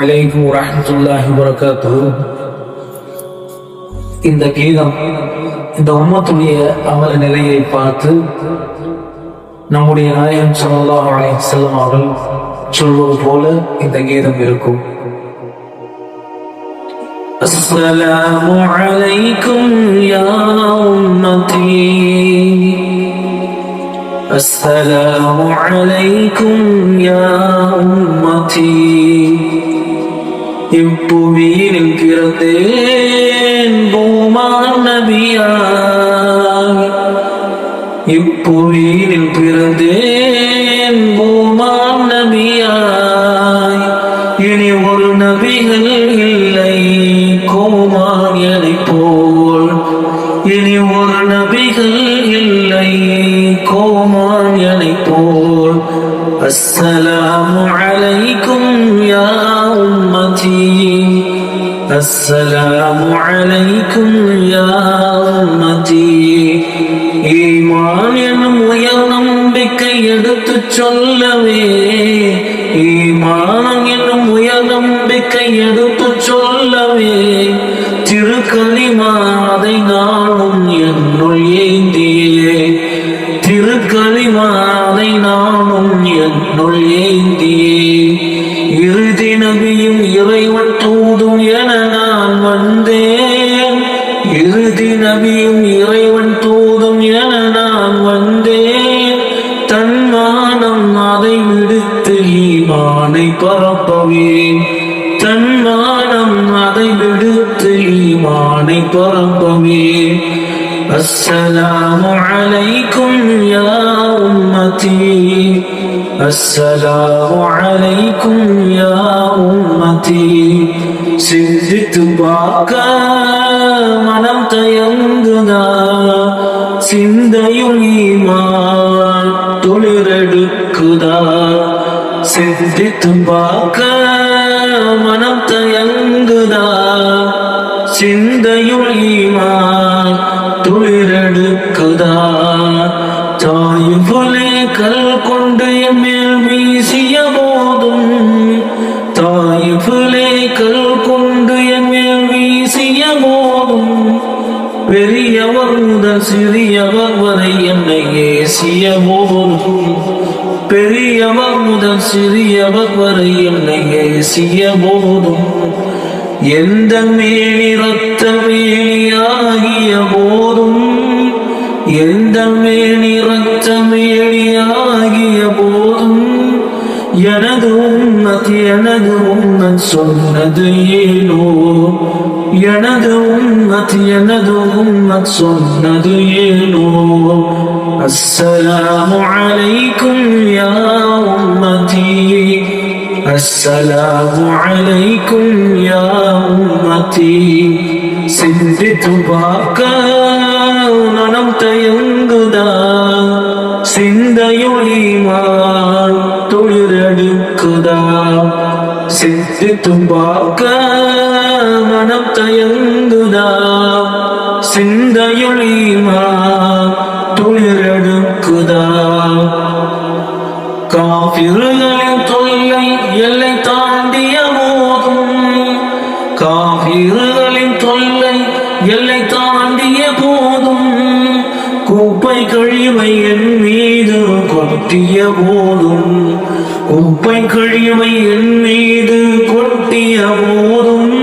அலைக்கும் வரஹ்மத்துல்லாஹி வரகாத்துஹு இந்த கீதம் இந்த உம்மத்துடைய அமல நிலையை பார்த்து நம்முடைய நாயகம் ஸல்லல்லாஹு அலைஹி வஸல்லம் அவர்கள் சொல்வது போல இந்த கீதம் இருக்கும் السلام عليكم يا أمتي السلام عليكم يا أمتي இப்புவியில் பிறந்தேன் பூமான் நபியாய் இப்புவியில் பிறந்தேன் பூமான் நபியாய் இனி ஒரு நபிகள் இல்லை கோமான் எனை போல் இனி ஒரு நபிகள் இல்லை கோமான் எனை போல் அஸ்ஸலாமு அஸ்ஸலாமு அலைக்கும் யா உம்மதி ஈமான் எனும் உயர் நம்பிக்கை எடுத்துச் சொல்லவே. ஈமான் எனும் உயர் நம்பிக்கை எடுத்துச் சொல்லவே. திருக்கலிமா அதை நானும் என்னுள் ஏந்தியே. திருக்கலிமா அதை நானும் என்னுள் ஏந்தியே. இறுதி நபியும் ஈமானை பரப்பவே தன்மானம் அதை விடுத்து ஈமானை பரப்பவே السلام عليكم يا أمتي السلام عليكم يا أمتي சிந்தித்து பார்க்க மனம் தயங்குதா சிந்தையுள் ஈமான் தொழிறெடுக்குதா சிந்தித்து பார்க்க மனம் தயங்குதா? சிந்தையுள் ஈமான் துளிரெடுக்குதா? தாயுகளே கல் கொண்டு மேல் வீசிய போதும். தாயுகளே கல் கொண்டு மேல் வீசிய போதும். பெரியவர் முதல் சிறியவர் வரை என்னை ஏசிய போதும். பெரியவர் முதல் சிறியவர் வரை என்னை ஏசிய போதும். எந்த மேனி ரத்த மேனியாகிய போதும். எந்த மேனி ரத்த மேனியாகிய போதும். எனது உன்னத் எனது உன்னத் சொன்னது ஏனோ? எனது உம்மத் எனது உம்மத் சொன்னது ஏனோ? அஸ்ஸலாமு அலைக்கும் யா உம்மதி. அஸ்ஸலாமு அலைக்கும் யா உம்மதி. சிந்தித்து பார்க்க மனம் தயங்குதான் சிந்தையொளி மான் சிந்தித்து பார்க்க மனம் தயங்குதா? சிந்தையொளிமான் தொழிலெடுக்குதா காபிர்களின் தொல்லை எல்லை தாண்டிய? கொட்டிய போதும். குப்பை கழிவை என் மீது கொட்டிய போதும்.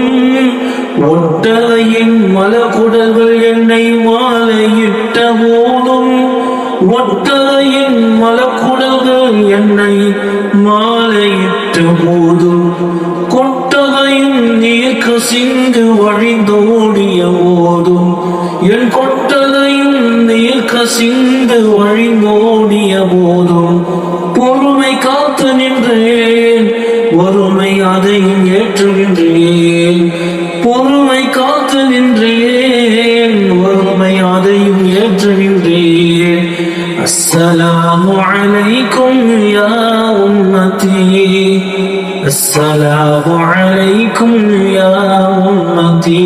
ஒட்டலையின் மலக்குடல்கள் என்னை மாலையிட்ட போதும். ஒட்டலையின் மலக்குடல்கள் என்னை மாலையிட்ட போதும். கொட்டகையும் நீர் கசிந்து வழிந்தோடிய போதும். என் கொட்டகையும் நீர் கசிந்து வழிந்தோடிய போதும் அஸ்ஸலாமு அலைக்கும் யா உம்மதி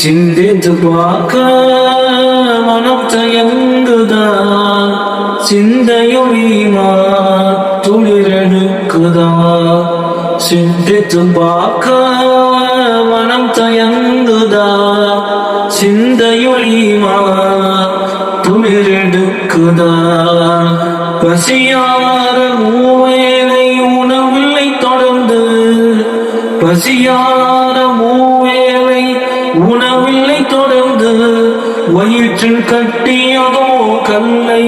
சிந்தித்து பார்க்க மனம் தயங்குதா சிந்தையொழிமா துளிரெடுக்குதா சிந்தித்து பார்க்க மனம் தயங்குதா சிந்தையொழிமா துளிரெடுக்குதா பசியார பசியான மூவேலை உணவில்லை தொடர்ந்து வயிற்றில் கட்டியதோ கல்லை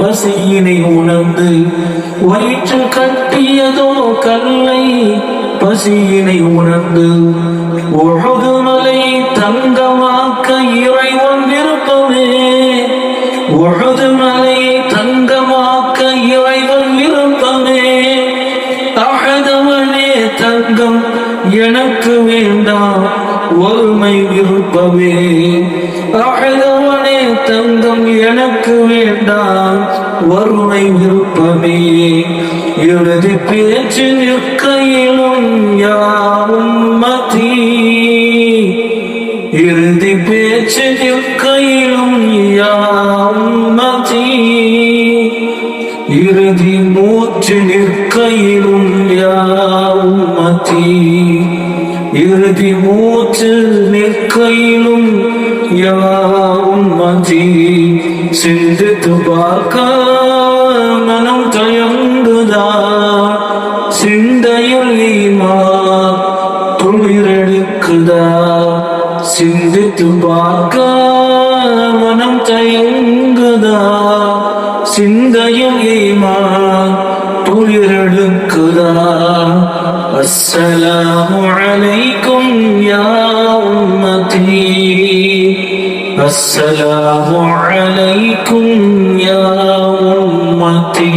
பசியினை உணர்ந்து வயிற்றில் கட்டியதோ கல்லை பசியினை உணர்ந்து உழகுமலை தங்கம் அழகவனே தங்கம் எனக்கு வேண்டாம். ஒருமை இருப்பவே. அழகவனே தங்கம் எனக்கு வேண்டாம். ஒருமை இருப்பவே. இறுதி பேச்சு நிற்கையிலும் யாவும் மதி. இறுதி பேச்சு நிற்கையிலும் யாவும் மதி. இறுதி மூச்சு நிற்கையிலும் இறுதி மூச்சு நிற்கையிலும் யாவும் யாவுமதி சிந்தித்து பார்க்க மனம் தயங்குதா? சிந்தையில் ஈமா துளிரெடுக்குதா சிந்தித்து பார்க்க மனம் தயங்குதா? சிந்தையில் ஈமான் துளிரெடுக்குதா அஸ்ஸலாமு அலைக்கும் யா உம்மதி அஸ்ஸலாமு அலைக்கும் யா உம்மதி